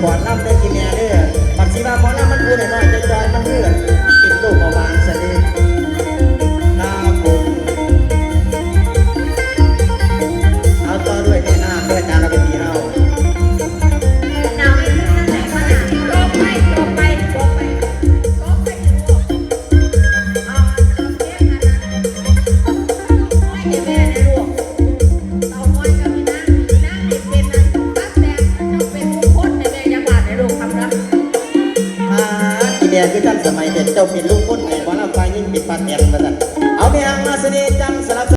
管他 คือท่านสมัยเด็กเจ้าเป็นลูกคนไหนหมอลำไฟยิ่งเป็นปลาแตนมาสั่นเอาไปหางมาเสน่ห์จังสลับ